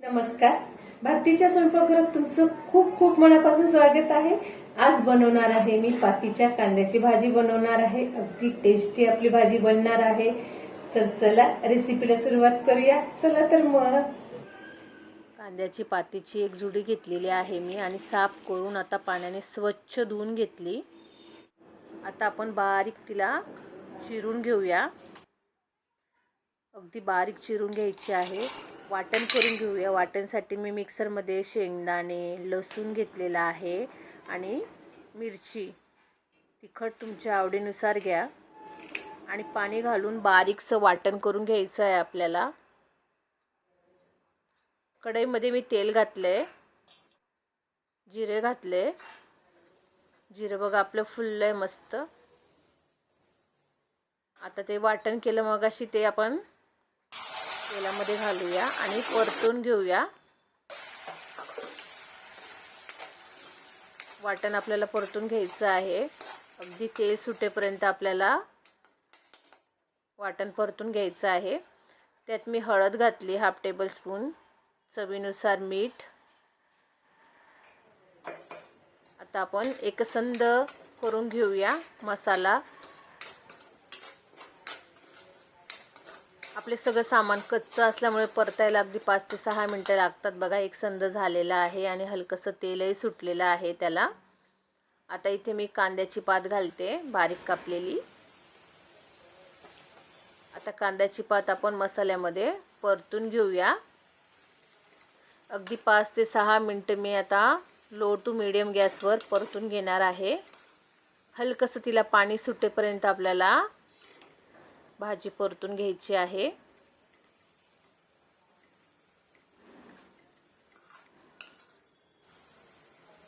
नमस्कार. भारतीच्या स्वयंपाकघरात तुमचं खूप खूप मनापासून स्वागत आहे. आज बनवणार आहे मी पातीच्या कांद्याची भाजी बनवणार आहे. अगदी टेस्टी आपली भाजी बनणार आहे. तर चला रेसिपीला सुरुवात करूया. चला तर मग. कांद्याची पातीची एक जुडी घेतलेली आहे मी आणि साफ करून आता पाण्याने स्वच्छ धुवून घेतली. आता आपण बारीक तिला चिरून घेऊया. अगदी बारीक चिरून घ्यायची आहे. वाटण करून घेऊया. वाटणसाठी मी मिक्सरमध्ये शेंगदाणे लसूण घेतलेला आहे आणि मिरची. तिखट तुमच्या आवडीनुसार घ्या. आणि पाणी घालून बारीकसं वाटण करून घ्यायचं आहे आपल्याला. कढईमध्ये मी तेल घातले जिरे घातले. जिरं बघा आपलं फुललं आहे मस्त. आता ते वाटण केलं मग अशी ते आपण तेलामध्ये घालूया आणि परतून घेऊया. वाटण आपल्याला परतून घ्यायचं आहे. अगदी तेल सुटेपर्यंत आपल्याला वाटण परतून घ्यायचं आहे. त्यात मी हळद घातली हाफ टेबल स्पून चवीनुसार मीठ. आता आपण एकसंद करून घेऊया मसाला. आपले सगळं सामान कच्चं असल्यामुळे परतायला अगदी पाच ते सहा मिनटं लागतात. बघा एक संद झालेला आहे आणि हलकंसं तेलही सुटलेलं आहे त्याला. आता इथे मी कांद्याची पात घालते बारीक कापलेली. आता कांद्याची पात आपण मसाल्यामध्ये परतून घेऊया. अगदी पाच ते सहा मिनटं मी आता लो टू मिडियम गॅसवर परतून घेणार आहे. हलकंसं तिला पाणी सुटेपर्यंत आपल्याला भाजी परतून घ्यायची आहे.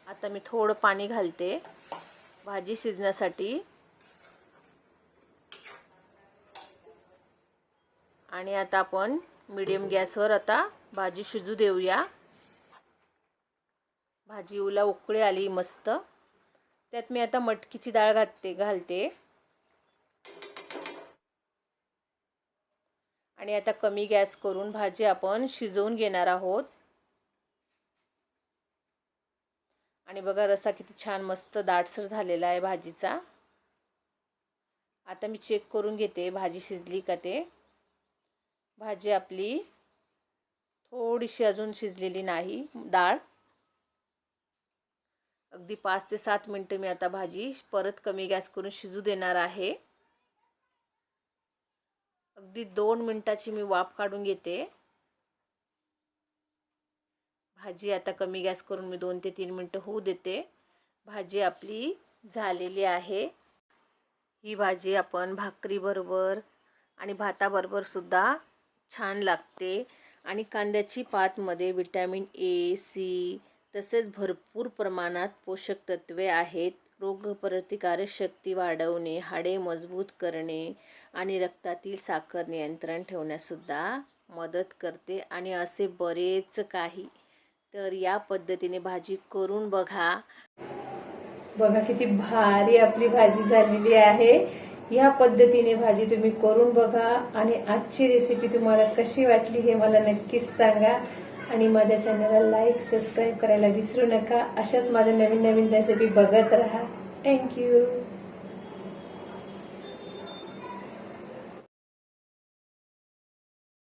आता मी थोडं पाणी घालते भाजी शिजण्यासाठी. आणि आता आपण मीडियम गॅसवर आता भाजी शिजू देऊया. भाजी उला उकळी आली मस्त. त्यात मी आता मटकीची डाळ घालते घालते. आणि आता कमी गॅस करून भाजी आपण शिजवून घेणार आहोत. आणि बघा रसा किती छान मस्त दाटसर झालेला आहे भाजीचा. आता मी चेक करून घेते भाजी शिजली का ते. भाजी आपली थोडीशी अजून शिजलेली नाही डाळ. अगदी पाच ते सात मिनटं मी आता भाजी परत कमी गॅस करून शिजू देणार आहे. अगदी दोन मिनटाची मी वाफ काढून घेते. भाजी आता कमी गॅस करून मी दोन ते तीन मिनटं होऊ देते. भाजी आपली झालेली आहे. ही भाजी आपण भाकरीबरोबर आणि भाताबरोबरसुद्धा छान लागते. आणि कांद्याची पातमध्ये विटॅमिन ए सी तसेच भरपूर प्रमाणात पोषक तत्वे आहेत. रोगप्रतिकारक शक्ती वाढवणे हाडे मजबूत करणे आणि रक्तातील साखर नियंत्रण ठेवण्यासुद्धा मदत करते. आणि असे बरेच काही. तर या पद्धतीने भाजी करून बघा. बघा किती भारी आपली भाजी झालेली आहे. या पद्धतीने भाजी तुम्ही करून बघा. आणि आजची रेसिपी तुम्हाला कशी वाटली हे मला नक्कीच सांगा. आणि माझ्या चॅनलला लाईक सबस्क्राईब करायला विसरू नका. अशाच माझ्या नवीन नवीन रेसिपी बघत राहा. थँक्यू